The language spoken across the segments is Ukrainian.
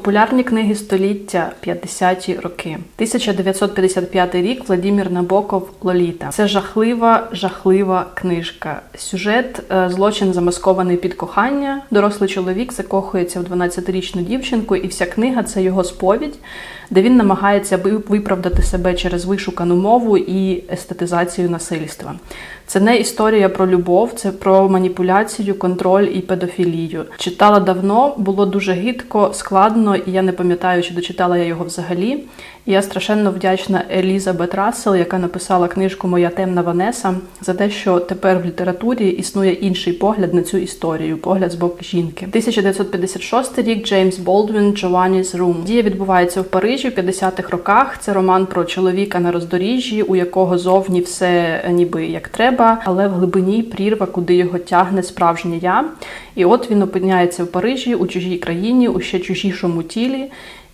Популярні книги століття 50-ті роки. 1955 рік Владимир Набоков Лоліта. Це жахлива, жахлива книжка. Сюжет е, злочин замаскований під кохання. Дорослий чоловік закохується в 12-річну дівчинку, і вся книга це його сповідь, де він намагається ви- виправдати себе через вишукану мову і естетизацію насильства. Це не історія про любов, це про маніпуляцію, контроль і педофілію. Читала давно, було дуже гидко, складно, і я не пам'ятаю, чи дочитала я його взагалі. І я страшенно вдячна Елізабет Рассел, яка написала книжку Моя темна Ванеса, за те, що тепер в літературі існує інший погляд на цю історію, погляд з боку жінки. 1956 рік Джеймс Болдвін Джованні's Room. Дія відбувається в Парижі в 50-х роках. Це роман про чоловіка на роздоріжжі, у якого зовні все ніби як треба, але в глибині прірва, куди його тягне справжнє я. І от він опиняється в Парижі у чужій країні, у ще чужішому тілі.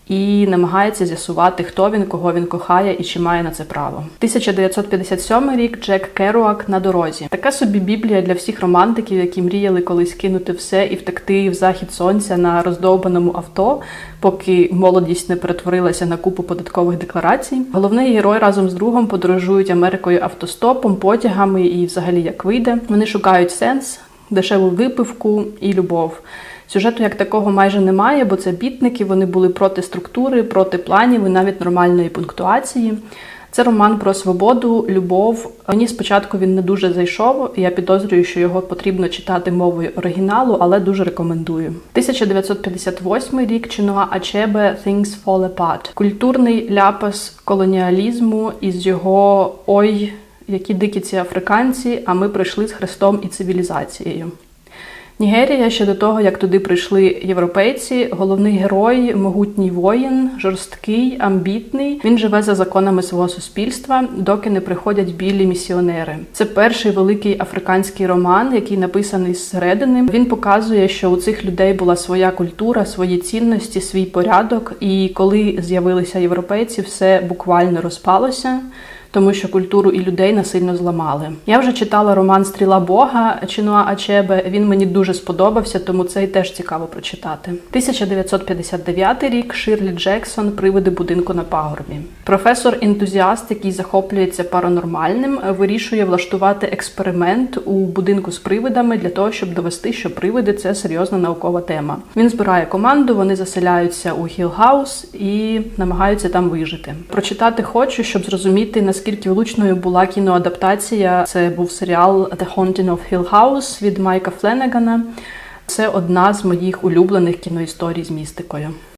І намагається з'ясувати, хто він, кого він кохає і чи має на це право. 1957 рік Джек Керуак на дорозі. Така собі біблія для всіх романтиків, які мріяли колись кинути все і втекти в захід сонця на роздовбаному авто, поки молодість не перетворилася на купу податкових декларацій. Головний герой разом з другом подорожують Америкою автостопом, потягами і взагалі як вийде. Вони шукають сенс, дешеву випивку і любов. Сюжету як такого майже немає, бо це бітники, вони були проти структури, проти планів і навіть нормальної пунктуації. Це роман про свободу, любов. Мені спочатку він не дуже зайшов. і Я підозрюю, що його потрібно читати мовою оригіналу, але дуже рекомендую. 1958 рік Чинуа Ачебе Things Fall Apart. Культурний ляпас колоніалізму із його ой, які дикі ці африканці, а ми прийшли з Христом і цивілізацією. Нігерія ще до того, як туди прийшли європейці, головний герой, могутній воїн, жорсткий, амбітний. Він живе за законами свого суспільства, доки не приходять білі місіонери. Це перший великий африканський роман, який написаний зсередини. Він показує, що у цих людей була своя культура, свої цінності, свій порядок. І коли з'явилися європейці, все буквально розпалося тому що культуру і людей насильно зламали. Я вже читала роман Стріла Бога Чинуа Ачебе. Він мені дуже сподобався, тому цей теж цікаво прочитати. 1959 рік Ширлі Джексон Привиди будинку на пагорбі. Професор-ентузіаст, який захоплюється паранормальним, вирішує влаштувати експеримент у будинку з привидами для того, щоб довести, що привиди це серйозна наукова тема. Він збирає команду, вони заселяються у Хіл-хаус і намагаються там вижити. Прочитати хочу, щоб зрозуміти наскільки влучною була кіноадаптація. Це був серіал The Haunting of Hill House від Майка Фленегана. Це одна з моїх улюблених кіноісторій з містикою.